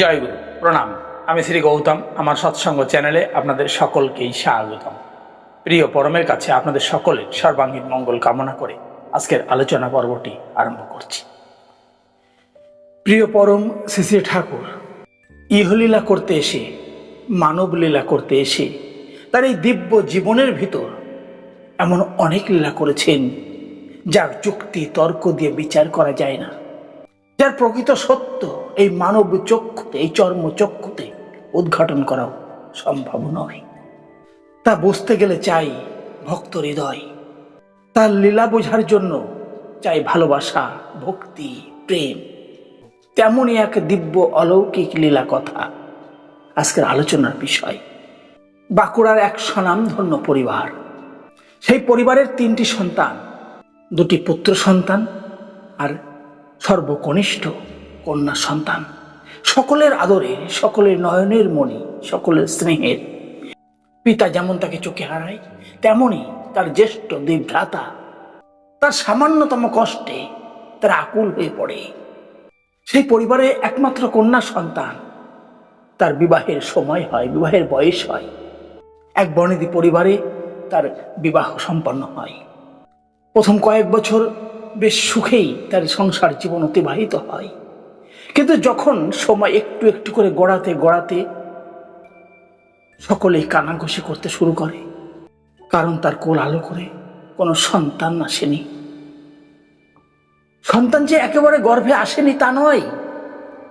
জয় গুরু, প্রণাম। আমি শ্রী গৌতম, আমার সৎসঙ্গ চ্যানেলে আপনাদের সকলকেই স্বাগতম। প্রিয় পরমের কাছে আপনাদের সকলের সর্বাঙ্গীন মঙ্গল কামনা করে আজকের আলোচনা পর্বটি আরম্ভ করছি। প্রিয় পরম শ্রী শ্রী ঠাকুর, ইহলীলা করতে এসে মানব লীলা করতে এসে, তার এই দিব্য জীবনের ভিতর এমন অনেক লীলা করেছেন, যার যুক্তি তর্ক দিয়ে বিচার করা যায় না। যার প্রকৃত সত্য, এই মানব চক্ষুতে, এই চর্ম চক্ষুতে উদ্ঘাটন করাও সম্ভব নয়। তা বুঝতে গেলে চাই ভক্ত হৃদয়। তার লীলা বোঝার জন্য চাই ভালোবাসা, ভক্তি, প্রেম। তেমনই এক দিব্য অলৌকিক লীলা কথা আজকের আলোচনার বিষয়। বাঁকুড়ার এক স্বনামধন্য পরিবার। সেই পরিবারের তিনটি সন্তান, দুটি পুত্র সন্তান আর সর্বকনিষ্ঠ কন্যা সন্তান। সকলের আদরে, সকলের নয়নের মণি, সকলের স্নেহের। পিতা যেমন তাকে চোখে হারায়, তেমনি তার জ্যেষ্ঠ দুই ভ্রাতা তার সামান্যতম কষ্টে তার আকুল হয়ে পড়ে। সেই পরিবারে একমাত্র কন্যা সন্তান তার বিবাহের সময় হয়, বিবাহের বয়স হয়। এক বনেদি পরিবারে তার বিবাহ সম্পন্ন হয়। প্রথম কয়েক বছর বেশ সুখেই তার সংসার জীবন অতিবাহিত হয়। কিন্তু যখন সময় একটু একটু করে গড়াতে গড়াতে সকলেই কানাঘষি করতে শুরু করে, কারণ তার কোল আলো করে, কোনো সন্তান আসেনি। সন্তান যে একেবারে গর্ভে আসেনি তা নয়,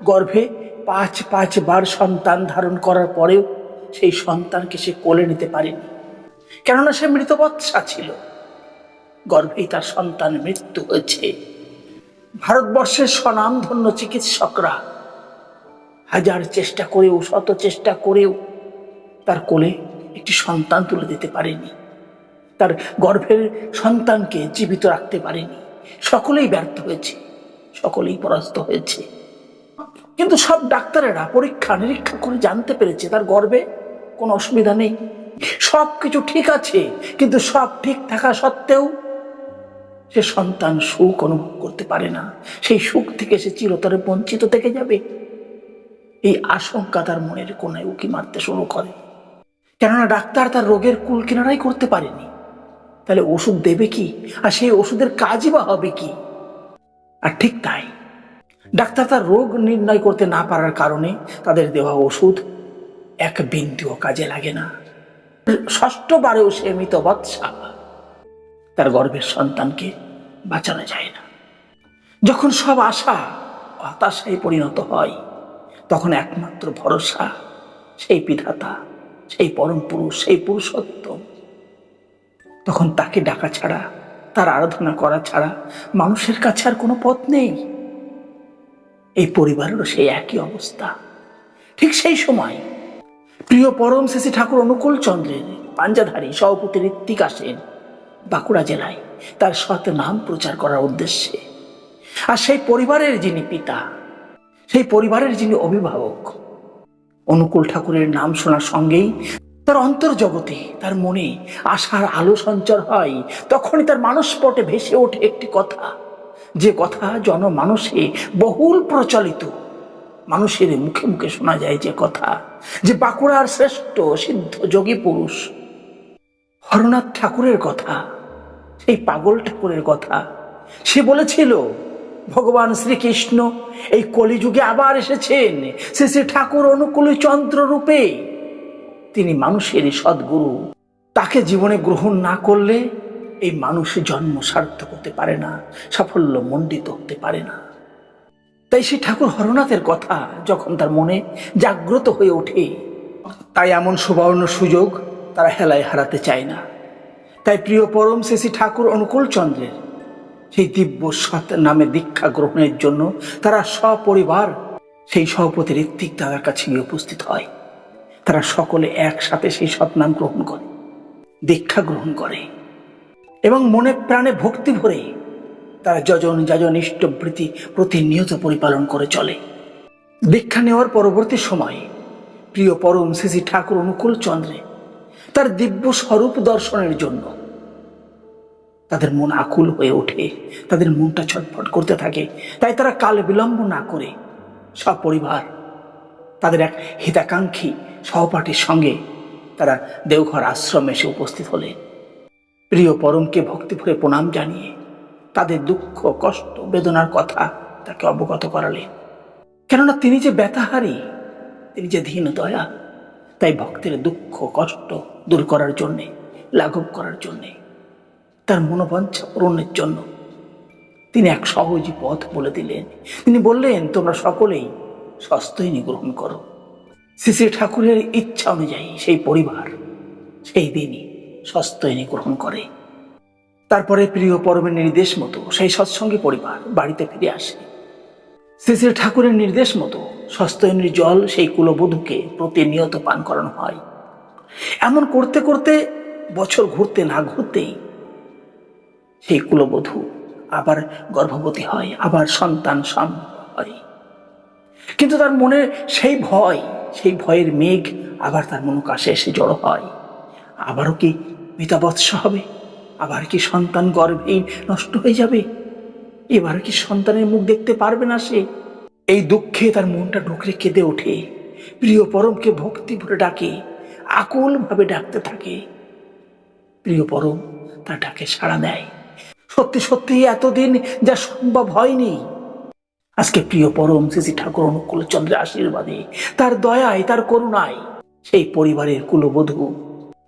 গর্ভে পাঁচ পাঁচ বার সন্তান ধারণ করার পরেও সেই সন্তানকে সে কোলে নিতে পারেনি। কেননা সে মৃতবৎসা ছিল। গর্ভেই তার সন্তান মৃত্যু হয়েছে। ভারতবর্ষের স্বনামধন্য চিকিৎসকরা হাজার চেষ্টা করেও, শত চেষ্টা করেও তার কোলে একটি সন্তান তুলে দিতে পারেনি। তার গর্ভের সন্তানকে জীবিত রাখতে পারেনি। সকলেই ব্যর্থ হয়েছে, সকলেই পরাস্ত হয়েছে। কিন্তু সব ডাক্তারেরা পরীক্ষা, নিরীক্ষা করে জানতে পেরেছে তার গর্ভে কোনো অসুবিধা নেই। সব কিছু ঠিক আছে, কিন্তু সব ঠিক থাকা সত্ত্বেও সে সন্তান সুখ অনুভব করতে পারে না। সেই সুখ থেকে সে চিরতরে বঞ্চিত থেকে যাবে। এই আশঙ্কা তার মনের কোনায় উকি মারতে শুরু করে। কেননা ডাক্তার তার রোগের কুল কিনারাই করতে পারেনি। তাহলে ওষুধ দেবে কি? আর সেই ওষুধের কাজই বা হবে কি? আর ঠিক তাই। ডাক্তার তার রোগ নির্ণয় করতে না পারার কারণে তাদের দেওয়া ওষুধ এক বিন্দুও কাজে লাগে না। ষষ্ঠবারেও সে মৃত বৎসা। তার গর্ভের সন্তানকে বাঁচানো যায় না। যখন সব আশা হতাশায় পরিণত হয়, তখন একমাত্র ভরসা সেই বিধাতা, সেই পরম পুরুষ, সেই পুরুষোত্তম। তখন তাকে ডাকা ছাড়া, তার আরাধনা করা ছাড়া মানুষের কাছে আর কোনো পথ নেই। এই পরিবারেরও সেই একই অবস্থা। ঠিক সেই সময় প্রিয় পরম শেষী ঠাকুর অনুকূল চন্দ্রের পাঞ্জাধারী সভাপতি ঋত্বিক আসেন। বাঁকুড়া জেলায় তার সৎ নাম প্রচার করার উদ্দেশ্যে। আর সেই পরিবারের যিনি পিতা, সেই পরিবারের যিনি অভিভাবক, অনুকূল ঠাকুরের নাম শোনার সঙ্গেই তার অন্তর্জগতে, তার মনে আশার আলো সঞ্চার হয়, তখনই তার মানসপটে ভেসে ওঠে একটি কথা। যে কথা জনমানসে বহুল প্রচলিত। মানুষের মুখে মুখে শোনা যায় যে কথা, যে বাঁকুড়ার শ্রেষ্ঠ সিদ্ধ যোগী পুরুষ হরনাথ ঠাকুরের কথা, সেই পাগল ঠাকুরের কথা। সে বলেছিল, ভগবান শ্রীকৃষ্ণ, এই কলিযুগে আবার এসেছেন। সে সে ঠাকুর অনুকূল চন্দ্র রূপে। তিনি মানুষেরই সদ্গুরু। তাকে জীবনে গ্রহণ না করলে এই মানুষ জন্ম সার্থক হতে পারে না, সাফল্য মণ্ডিত হতে পারে না। তাই সেই ঠাকুর হরনাথের কথা যখন তার মনে জাগ্রত হয়ে ওঠে, তাই এমন সুবর্ণ সুযোগ তারা হেলায় হারাতে চায় না। তাই প্রিয় পরম শেষী ঠাকুর অনুকূল চন্দ্রের সেই দিব্য সৎ নামে দীক্ষা গ্রহণের জন্য তারা সপরিবার সেই সভাপতি ঋত্বিক দাদার কাছে গিয়ে উপস্থিত হয়। তারা সকলে একসাথে সেই সৎ নাম গ্রহণ করে, দীক্ষা গ্রহণ করে এবং মনে প্রাণে ভক্তি ভরে তারা যজন যাজন ইষ্টবৃত্তি প্রতিনিয়ত পরিপালন করে চলে। দীক্ষা নেওয়ার পরবর্তী সময়ে প্রিয় পরম শ্রী ঠাকুর অনুকূল চন্দ্রে তার দিব্য স্বরূপ দর্শনের জন্য। তাদের মন আকুল হয়ে ওঠে, তাদের মনটা ছটফট করতে থাকে, তাই তারা কাল বিলম্ব না করে সপরিবার। তাদের এক হিতাকাঙ্ক্ষী সহপাঠীর সঙ্গে তারা দেওঘর আশ্রমে এসে উপস্থিত হলেন প্রিয় পরমকে ভক্তি ভরে প্রণাম জানিয়ে তাদের দুঃখ, কষ্ট, বেদনার কথা তাকে অবগত করালেন কেননা তিনি যে ব্যথাহারী, তিনি যে ধীন দয়া তাই ভক্তের দুঃখ, কষ্ট দূর করার জন্যে, লাঘব করার জন্যে, তার মনোবাঞ্ছা পূরণের জন্য তিনি এক সহজই পথ বলে দিলেন। তিনি বললেন, তোমরা সকলেই সস্তইনি গ্রহণ করো। শ্রী ঠাকুরের ইচ্ছা অনুযায়ী সেই পরিবার সেই দিনই সস্তইনি গ্রহণ করে। তারপরে প্রিয় পরমের নির্দেশ মতো সেই সৎসঙ্গী পরিবার বাড়িতে ফিরে আসে। শ্রী ঠাকুরের নির্দেশ মতো সস্তয়নীর জল সেই কুলবধূকে প্রতিনিয়ত পান করানো হয়। এমন করতে করতে বছর ঘুরতে না ঘুরতেই সেই কুলবধূ আবার গর্ভবতী হয়, আবার সন্তান হয়। কিন্তু তার মনে সেই ভয়, সেই ভয়ের মেঘ আবার তার মনোকাশে এসে জড়ো হয়। আবারও কি মিতাবৎস হবে? আবার কি সন্তান গর্ভেই নষ্ট হয়ে যাবে? এবার কি সন্তানের মুখ দেখতে পারবে না সে? এই দুঃখে তার মনটা ঢুকরে কেঁদে ওঠে। প্রিয় পরমকে ভক্তি ভরে ডাকে আকুল ভাবে ডাকতে থাকে। প্রিয় পরম তার ডাকে সাড়া দেয়। সত্যি সত্যি, এতদিন যা সম্ভব হয়নি। আজকে প্রিয় পরম শ্রী ঠাকুর অনুকূল চন্দ্রের আশীর্বাদে, তার দয়ায়, তার করুণায় সেই পরিবারের কুলবধূ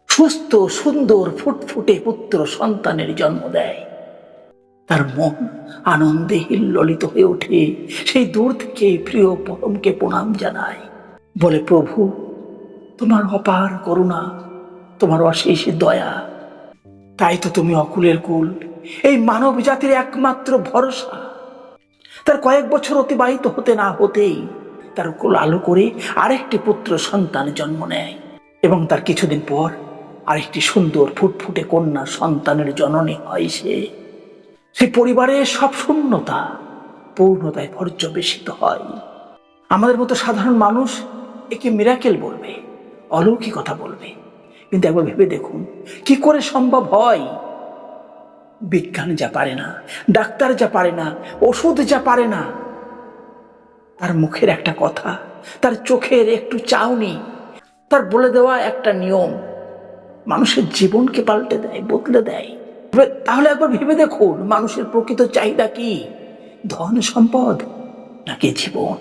সুস্থ, সুন্দর, ফুটফুটে পুত্র সন্তানের জন্ম দেয়। তার মন আনন্দে হিল্লিত হয়ে ওঠে। সেই দূর থেকে প্রিয় পরমকে প্রণাম জানায়। বলে, প্রভু, তোমার অপার করুণা, তোমার অশেষ দয়া, তাই তো তুমি অকুলের কুল। এই মানব জাতির একমাত্র ভরসা। তার কয়েক বছর অতিবাহিত হতে না হতেই তার কুল আলো করে আরেকটি পুত্র সন্তান জন্ম নেয় এবং তার কিছুদিন পর আরেকটি সুন্দর ফুটফুটে কন্যা সন্তানের জননী হয় সে। সেই পরিবারের সব শূন্যতা পূর্ণতায় পর্যবেসিত হয়। আমাদের মতো সাধারণ মানুষ একে মিরাকেল বলবে, অলৌকিকতা বলবে। কিন্তু একবার ভেবে দেখুন, কি করে সম্ভব হয়? বিজ্ঞান যা পারে না, ডাক্তার যা পারে না, ওষুধ যা পারে না, তার মুখের একটা কথা, তার চোখের একটু চাউনি, তার বলে দেওয়া একটা নিয়ম, মানুষের জীবনকে পাল্টে দেয়, বদলে দেয়। তাহলে একবার ভেবে দেখুন, মানুষের প্রকৃত চাহিদা কি? ধন সম্পদ নাকি জীবন?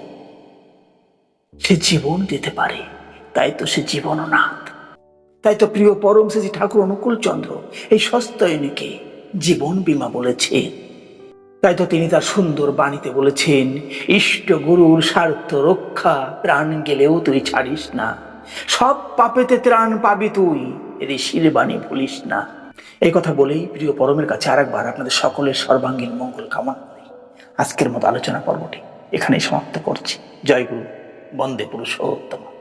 সে জীবন দিতে পারে, তাই তো সে জীবননাথ। তাই তো প্রিয় পরম শ্রী ঠাকুর অনুকূল চন্দ্র এই সস্তায়নীকে জীবন বীমা বলেছে তাই তো তিনি তার সুন্দর বাণীতে বলেছেন, ইষ্ট গুরুর স্বার্থ রক্ষা প্রাণ গেলেও তুই ছাড়িস না। সব পাপেতে ত্রাণ পাবি তুই, ঋষির বাণী ভুলিস না। এই কথা বলেই প্রিয় পরমের কাছে আরেকবার আপনাদের সকলের সর্বাঙ্গীন মঙ্গল কামনা করি। আজকের মতো আলোচনা পর্বটি এখানেই সমাপ্ত করছি। জয় গুরু। বন্দে পুরুষোত্তম।